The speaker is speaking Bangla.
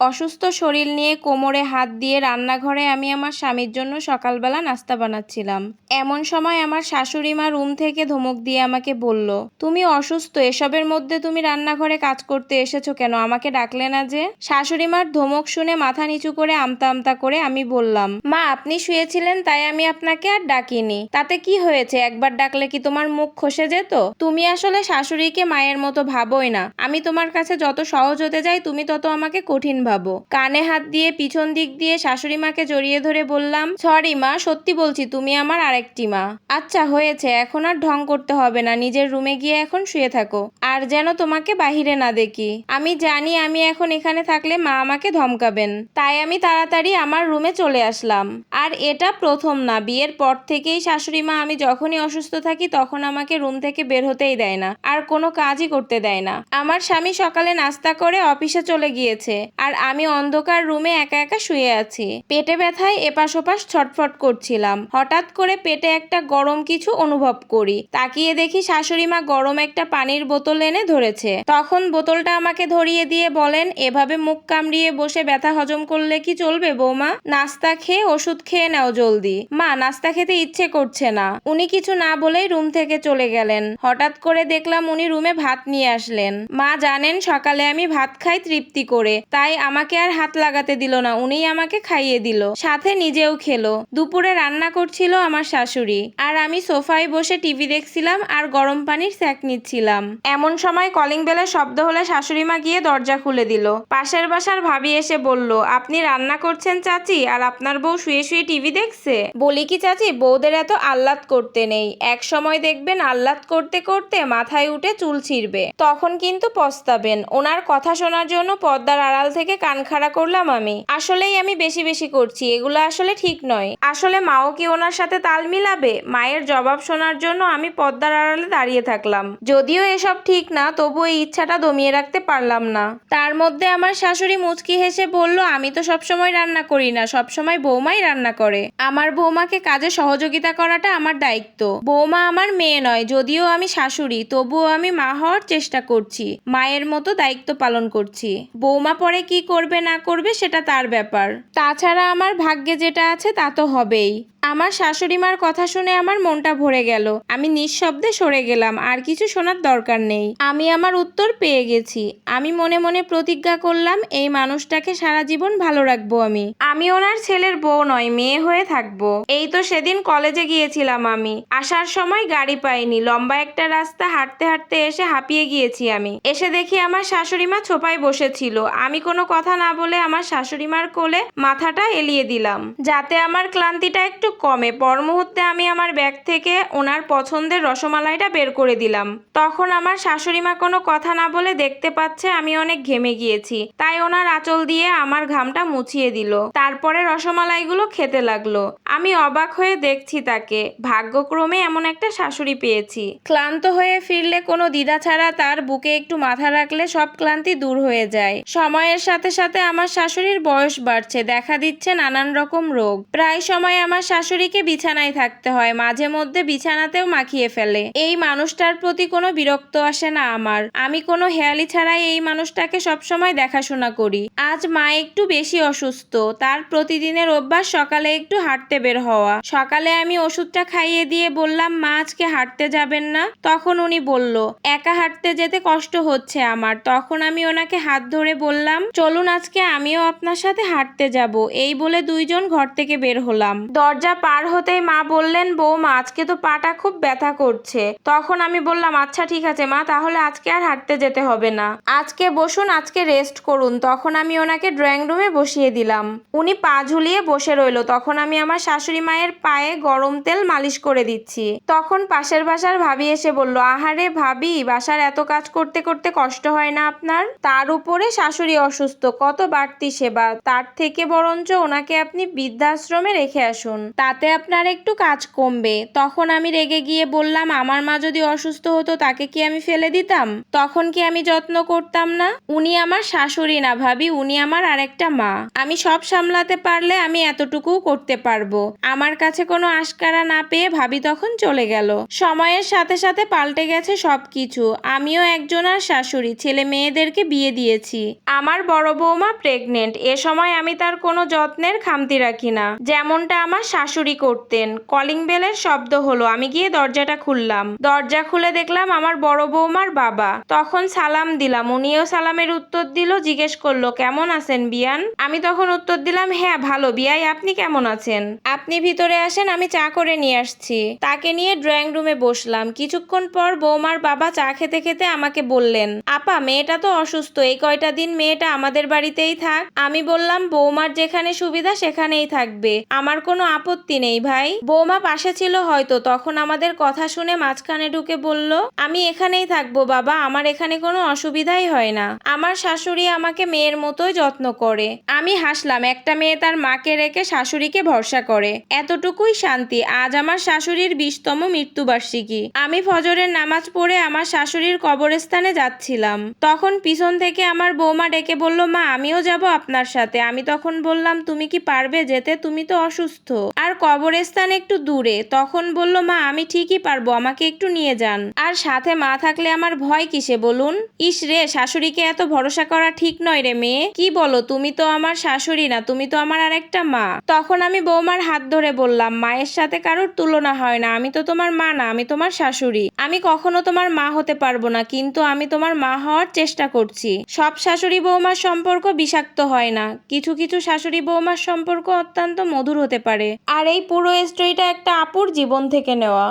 অসুস্থ শরীর নিয়ে কোমরে হাত দিয়ে রান্নাঘরে আমি আমার স্বামীর জন্য সকালবেলা নাস্তা বানাচ্ছিলাম। এমন সময় আমার শাশুড়ি মা রুম থেকে ধমক দিয়ে আমাকে বলল, তুমি অসুস্থ, এসবের মধ্যে তুমি রান্নাঘরে কাজ করতে এসেছ কেন? আমাকে ডাকলে না যে? শাশুড়ি মার ধমক শুনে মাথা নিচু করে আমতা আমতা করে আমি বললাম, মা, আপনি শুয়েছিলেন, তাই আমি আপনাকে আর ডাকিনি। তাতে কি হয়েছে? একবার ডাকলে কি তোমার মুখ খসে যেত? তুমি আসলে শাশুড়িকে মায়ের মতো ভাবোই না। আমি তোমার কাছে যত সহজ হতে যাই, তুমি তত আমাকে কঠিন ভাবো। কানে হাত দিয়ে, পিছন দিক দিয়ে শাশুড়ি মাকে জড়িয়ে ধরে বললাম, সরি মা, সত্যি বলছি, তুমি আমার আরেকটি মা। আচ্ছা হয়েছে, এখন আর ঢং করতে হবে না, নিজের রুমে গিয়ে এখন শুয়ে থাকো, আর যেন তোমাকে বাহিরে না দেখি। আমি জানি আমি এখন এখানে থাকলে মা আমাকে ধমকাবেন, তাই আমি তাড়াতাড়ি আমার রুমে চলে আসলাম। আর এটা প্রথম না, বিয়ের পর থেকেই শাশুড়ি মা আমি যখনই অসুস্থ থাকি তখন আমাকে রুম থেকে বের হতেই দেয় না, আর কোনো কাজই করতে দেয় না। আমার স্বামী সকালে নাস্তা করে অফিসে চলে গিয়েছে, আর আমি অন্ধকার রুমে একা একা শুয়ে আছি। পেটে ব্যথায় এপাশ ওপাশ ছটফট করছিলাম। হঠাৎ করে পেটে একটা গরম কিছু অনুভব করি। তাকিয়ে দেখি শাশুড়ি মা গরম একটা পানির বোতল এনে ধরেছে। তখন বোতলটা আমাকে ধরিয়ে দিয়ে বলেন, এভাবে মুখ কামড়িয়ে বসে ব্যথা হজম করলে কি চলবে বৌমা? নাস্তা খেয়ে ওষুধ খেয়ে নাও জলদি। মা, নাস্তা খেতে ইচ্ছে করছে না। উনি কিছু না বলেই রুম থেকে চলে গেলেন। হঠাৎ করে দেখলাম উনি রুমে ভাত নিয়ে আসলেন। মা, জানেন সকালে আমি ভাত খাই তৃপ্তি করে, তাই আমাকে আর হাত লাগাতে দিল না, উনিই আমাকে খাইয়ে দিল। সাথে নিজেও খেলো। দুপুরে রান্না করছিল আমার শাশুড়ি। আর আমি সোফায় বসে টিভি দেখছিলাম আর গরম পানির স্যাক নিচ্ছিলাম। এমন সময় কলিং বেলের শব্দ হলে শাশুড়ি মা গিয়ে দরজা খুলে দিল। পাশের বাসার ভাবি এসে বলল, আপনি রান্না করছেন চাচি আর আপনার বউ শুয়ে শুয়ে টিভি দেখছে? বলি কি চাচি, বউদের এত আহ্লাদ করতে নেই। এক সময় দেখবেন আহ্লাদ করতে করতে মাথায় উঠে চুল ছিঁড়বে। তখন কিন্তু পস্তাবেন। ওনার কথা শোনার জন্য পর্দার আড়াল থেকে কান খাড়া করলাম আমি। আসলেই আমি বেশি বেশি করছি, এগুলো আসলে ঠিক নয়। আসলে মাও কি ওনার সাথে তাল মিলাবে? মায়ের জবাব শোনার জন্য আমি পদ্মার আড়ালে দাঁড়িয়ে থাকলাম। যদিও এসব ঠিক না, তবু এই ইচ্ছাটা দমিয়ে রাখতে পারলাম না। তার মধ্যে আমার শাশুড়ি মুচকি হেসে বলল, আমি তো সবসময় রান্না করি না, সবসময় বৌমাই রান্না করে। আমার বৌমাকে কাজে সহযোগিতা করাটা আমার দায়িত্ব। বৌমা আমার মেয়ে নয়, যদিও আমি শাশুড়ি, তবুও আমি মা হওয়ার চেষ্টা করছি। মায়ের মতো দায়িত্ব পালন করছি। বৌমা পরে কি করবে না করবে সেটা তার ব্যাপার। তাছাড়া আমার ভাগ্যে যেটা আছে তা তো হবেই। আমার শাশুড়ি মার কথা শুনে আমার মনটা ভরে গেল। আমি নিঃশব্দে সরে গেলাম, আর কিছু শোনার দরকার নেই। আমি আমার উত্তর পেয়ে গেছি। আমি মনে মনে প্রতিজ্ঞা করলাম, এই মানুষটাকে সারা জীবন ভালো রাখব আমি। আমি ওনার ছেলের বউ নয়, মেয়ে হয়ে থাকব। এই তো সেদিন কলেজে গিয়েছিলাম আমি। আসার সময় গাড়ি পাইনি। লম্বা একটা রাস্তা হাঁটতে হাঁটতে এসে হাঁপিয়ে গিয়েছি আমি। এসে দেখি আমার শাশুড়ি মা ছোপায় বসেছিল। আমি কোনো কথা না বলে আমার শাশুড়ি মার কোলে মাথাটা এলিয়ে দিলাম, যাতে আমার ক্লান্তিটা একটু কমে। পর মুহূর্তে আমি আমার ব্যাগ থেকে ওনার পছন্দের রসমালাইটা বের করে দিলাম। তখন আমার শাশুড়িমা কোনো কথা না বলে দেখতে পাচ্ছে আমি অনেক ঘেমে গিয়েছি। তাই ওনার আঁচল দিয়ে আমার ঘামটা মুছিয়ে দিল। তারপরে রসমালাইগুলো খেতে লাগল। আমি অবাক হয়ে দেখছি তাকে। ভাগ্যক্রমে এমন একটা শাশুড়ি পেয়েছি। ক্লান্ত হয়ে ফিরলে কোনো দিদা ছাড়া তার বুকে একটু মাথা রাখলে সব ক্লান্তি দূর হয়ে যায়। সময়ের সাথে সাথে আমার শাশুড়ির বয়স বাড়ছে। দেখা দিচ্ছে নানান রকম রোগ। প্রায় সময় আমার শাশুড়িকে বিছানায় থাকতে হয়, মাঝে মধ্যে বিছানাতেও মাখিয়ে ফেলে। এই মানুষটার প্রতি কোনো বিরক্ত আসে না আমার। আমি কোনো হেয়ালি ছাড়াই এই মানুষটাকে সবসময় দেখাশোনা করি। আজ মা একটু বেশি অসুস্থ। তার প্রতিদিনের অভ্যাস সকালে একটু হাঁটতে বের হওয়া। সকালে আমি ওষুধটা খাইয়ে দিয়ে বললাম, মা, আজকে হাঁটতে যাবেন না? তখন উনি বলল, একা হাঁটতে যেতে কষ্ট হচ্ছে আমার। তখন আমি ওনাকে হাত ধরে বললাম, চলুন আজকে আমিও আপনার সাথে হাঁটতে যাব। এই বলে দুইজন ঘর থেকে বের হলাম। দরজা পার হতেই মা বললেন, বৌমা, আজকে তো পাটা খুব ব্যথা করছে। তখন আমি বললাম আচ্ছা ঠিক আছে মা, তাহলে আজকে আর হাঁটতে যেতে হবে না। আজকে বসুন, আজকে রেস্ট করুন। তখন আমি ওনাকে ড্রয়িং রুমে বসিয়ে দিলাম। উনি পা ঝুলিয়ে বসে রইল। তখন আমি আমার শাশুড়ি মায়ের পায়ে গরম তেল মালিশ করে দিচ্ছি। তখন পাশের বাসার ভাবি এসে বলল, আহারে ভাবি, বাসার এত কাজ করতে করতে কষ্ট হয় না আপনার? তার উপরে শাশুড়ি অসুস্থ, কত বাড়তি সেবা। তার থেকে বরঞ্চ ওনাকে আপনি বৃদ্ধাশ্রমে রেখে আসুন। তাতে আপনার একটু কাজ কমবে। তখন আমি রেগে গিয়ে বললাম, আমার মা যদি অসুস্থ হতো, তাকে কি আমি ফেলে দিতাম? তখন কি আমি যত্ন করতাম না? উনি আমার শাশুড়ি না ভাবি, উনি আমার আরেকটা মা। আমি সব সামলাতে পারলে আমি এতটুকু করতে পারব। আমার কাছে কোনো আশকারা না পেয়ে ভাবি তখন চলে গেল। সময়ের সাথে সাথে পাল্টে গেছে সবকিছু। আমিও একজন আর শাশুড়ি, ছেলে মেয়েদেরকে বিয়ে দিয়েছি। আমার বড় বৌমা প্রেগনেন্ট এ সময় আমি তার কোনো যত্নের খামতি রাখি না। যেমনটা আমার শাশুড়ি করতেন। কলিং বেলের শব্দ হলো, আমি গিয়ে দরজাটা খুললাম। দরজা খুলে দেখলাম আমার বড় বৌমার বাবা। তখন সালাম দিলাম, উনিও সালামের উত্তর দিল, জিজ্ঞেস করল, কেমন আছেন বিয়ান? আমি তখন উত্তর দিলাম হ্যাঁ ভালো। বিয়াই, আপনি কেমন আছেন? আপনি ভিতরে আসেন, আমি চা করে নিয়ে আসছি। তাকে নিয়ে ড্রয়িং রুমে বসলাম। কিছুক্ষণ পর বৌমার বাবা চা খেতে খেতে আমাকে বললেন, আপা, মেয়েটা তো অসুস্থ, এই কয়টা দিন মেয়েটা আমাদের বাড়িতেই থাক। আমি বললাম, বৌমার যেখানে সুবিধা, সেখানেই থাকবে। আমার কোনো আপত্তি নেই, ভাই। বৌমা পাশে ছিল হয়তো, তখন আমাদের কথা শুনে মাঝখানে ঢুকে বলল, আমি এখানেই থাকব বাবা, আমার এখানে কোনো অসুবিধাই হয় না। আমার শাশুড়ি আমাকে মেয়ের মতোই যত্ন করে। আমি হাসলাম, একটা মেয়ে তার মাকে রেখে শাশুড়িকে ভরসা করে। এতটুকুই শান্তি, আজ আমার শাশুড়ির বিশতম মৃত্যুবার্ষিকী। আমি ফজরের নামাজ পড়ে আমার শাশুড়ির কবরস্থানে যাচ্ছিলাম। তখন পিছন থেকে আমার বৌমা ডেকে বলল, মা, আমিও যাব আপনার সাথে। আমি তখন বললাম, তুমি কি পারবে যেতে? তুমি তো অসুস্থ। আর কবরস্থান একটু দূরে। তখন বলল, মা, আমি ঠিকই পারব, আমাকে একটু নিয়ে যান। আর সাথে মা থাকলে আমার ভয় কিসে বলুন? ইস রে, শাশুড়িকে এত ভরসা করা ঠিক নয় রে মেয়ে। কি বলো, তুমি তো আমার শাশুড়ি না, তুমি তো আমার আর একটা মা। তখন আমি বৌমার হাত ধরে বললাম, মায়ের সাথে কারোর তুলনা হয় না, আমি তো তোমার মা না, আমি তোমার শাশুড়ি। আমি কখনো তোমার মা হতে পারব না, কিন্তু আমি তোমার মা হওয়ার চেষ্টা করছি। সব শাশুড়ি বৌমার সম্পর্ক বিষাক্ত হয় না। কিছু কিছু শাশুড়ি বৌমার সম্পর্ক অত্যন্ত মধুর হতে পারে। আর এই পুরো স্টোরিটা একটা আপুর জীবন থেকে নেওয়া।